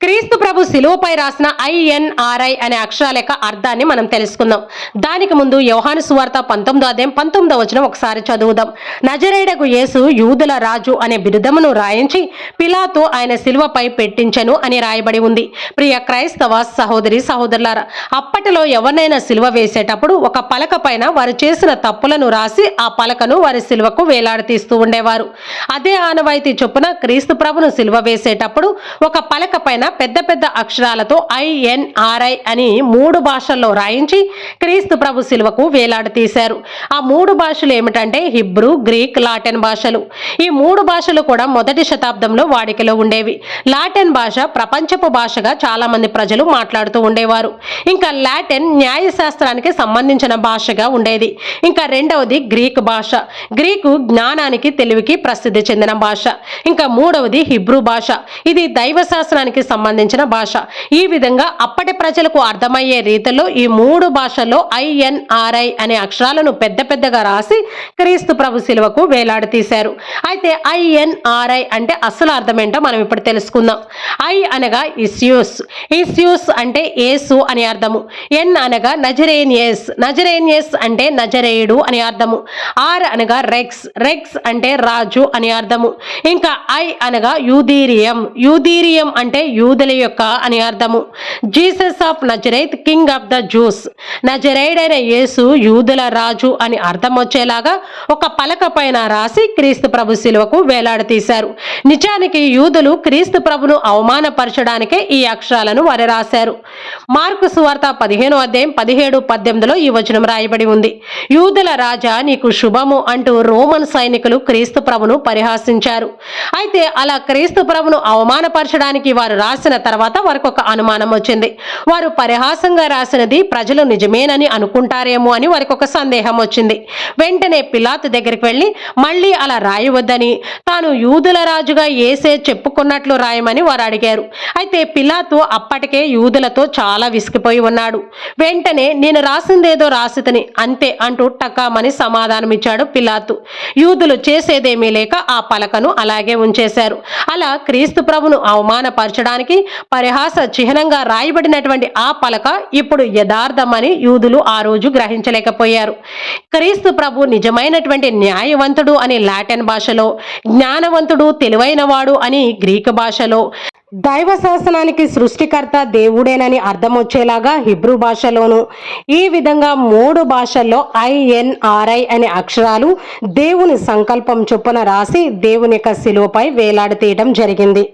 క్రీస్తు ప్రభు శిలువపై రాసిన ఐఎన్ఆర్ఐ అనే అక్షరాలేఖ అర్థాన్ని మనం తెలుసుకుందాం. దానికి ముందు యోహాను సువార్త పంతొమ్మిదో అధ్యాయం పంతొమ్మిదో వచనం ఒకసారి చదువుదాం. నజరేడకు యేసు యూదుల రాజు అనే బిరుదమును రాయించి పిలాతు ఆయన శిలువపై పెట్టించెను అని రాయబడి ఉంది. ప్రియ క్రైస్తవ సహోదరి సహోదరులారా అప్పటిలో ఎవరినైనా శిలువ వేసేటప్పుడు ఒక పలక పైన వారు చేసిన తప్పులను రాసి ఆ పలకను వారి శిలువకు వేలాడతీస్తూ ఉండేవారు. అదే ఆనవాయితీ చొప్పున క్రీస్తు ప్రభును శిలువ వేసేటప్పుడు ఒక పలక పైన పెద్ద పెద్ద అక్షరాలతో ఐఎన్ఆర్ఐ అని మూడు భాషల్లో రాయించి క్రీస్తు ప్రభు శిలువకు వేలాడతీశారు ఆ మూడు భాషలు ఏమిటంటే హిబ్రూ గ్రీక్ లాటిన్ భాషలు. ఈ మూడు భాషలు కూడా మొదటి శతాబ్దంలో వాడికలో ఉండేవి. లాటిన్ భాష ప్రపంచపు భాషగా చాలా మంది ప్రజలు మాట్లాడుతూ ఉండేవారు. ఇంకా లాటిన్ న్యాయశాస్త్రానికి సంబంధించిన భాషగా ఉండేది. ఇంకా రెండవది గ్రీక్ భాష. గ్రీకు జ్ఞానానికి తెలివికి ప్రసిద్ధి చెందిన భాష. ఇంకా మూడవది హిబ్రూ భాష. ఇది దైవశాస్త్రానికి సంబంధించిన భాష. ఈ విధంగా అప్పటి ప్రజలకు అర్థమయ్యే రీతిలో ఈ మూడు భాషల్లో ఐఎన్ఆర్ఐ అనే అక్షరాలను పెద్ద పెద్దగా రాసి క్రీస్తు ప్రభు శిలువకు వేలాడతీశారు. అయితే ఐఎన్ఆర్ఐ అంటే అసలు అర్థం ఏంటో మనం ఇప్పుడు తెలుసుకుందాం. ఐ అనగా ఇస్యూస్. ఇస్యూస్ అంటే ఏసు అని అర్థము. ఎన్ అనగా నజరేనియస్. నజరేనియస్ అంటే నజరేయుడు అని అర్థము. ఆర్ అనగా రెక్స్. రెక్స్ అంటే రాజు అని అర్థము. ఇంకా ఐ అనగా యూదీరియం. యూదీరియం అంటే యూదుల యొక్క అని అర్థము. Jesus of Nazareth king of the Jews. నజరైడైన యేసు యూదుల రాజు అని అర్థం వచ్చేలాగా ఒక పలక పైన రాసి క్రీస్తు ప్రభు శిలువకు వేలాడతీశారు నిజానికి యూదులు క్రీస్తు ప్రభును అవమానపరచడానికే ఈ అక్షరాలను వారు రాశారు. మార్కు సువార్త పదిహేను అధ్యాయం పదిహేడు పద్దెనిమిదిలో ఈ వచనం రాయబడి ఉంది. యూదుల రాజా నీకు శుభము అంటూ రోమన్ సైనికులు క్రీస్తు ప్రభును పరిహాసించారు. అయితే అలా క్రీస్తు ప్రభును అవమానపరచడానికి వారు రాసిన తర్వాత వారికి ఒక అనుమానం వచ్చింది. వారు పరిహాసంగా రాసినది ప్రజలు నిజమేనని అనుకుంటారేమో అని వారికి ఒక సందేహం వచ్చింది. వెంటనే పిలాతు దగ్గరికి వెళ్ళి మళ్ళీ అలా రాయవద్దని. తాను యూదుల రాజుగా ఏసే చెప్పుకున్నట్లు రాయమని వారు అడిగారు. అయితే పిలాతు అప్పటికే యూదులతో చాలా విసిగిపోయి ఉన్నాడు. వెంటనే నేను రాసిందేదో రాసితని అంతే అంటూ టకామని సమాధానమిచ్చాడు పిలాతు. యూదులు చేసేదేమీ లేక ఆ పలకను అలాగే ఉంచేశారు. అలా క్రీస్తు ప్రభును అవమానపరచడానికి పరిహాస చిహ్నంగా రాయబడినటువంటి ఆ పలక ఇప్పుడు యథార్థమని యూదులు ఆ రోజు గ్రహించలేకపోయారు. క్రీస్తు ప్రభు నిజమైనటువంటి న్యాయవంతుడు అని లాటిన్ భాషలో జ్ఞానవంతుడు తెలివైనవాడు అని గ్రీకు భాషలో. దైవ శాసనానికి సృష్టికర్త దేవుడేనని అర్థం వచ్చేలాగా హిబ్రూ భాషలోను ఈ విధంగా మూడు భాషల్లో ఐఎన్ఆర్ఐ అనే అక్షరాలు దేవుని సంకల్పం చొప్పున రాసి దేవుని యొక్క శిలువపై వేలాడతీయడం జరిగింది.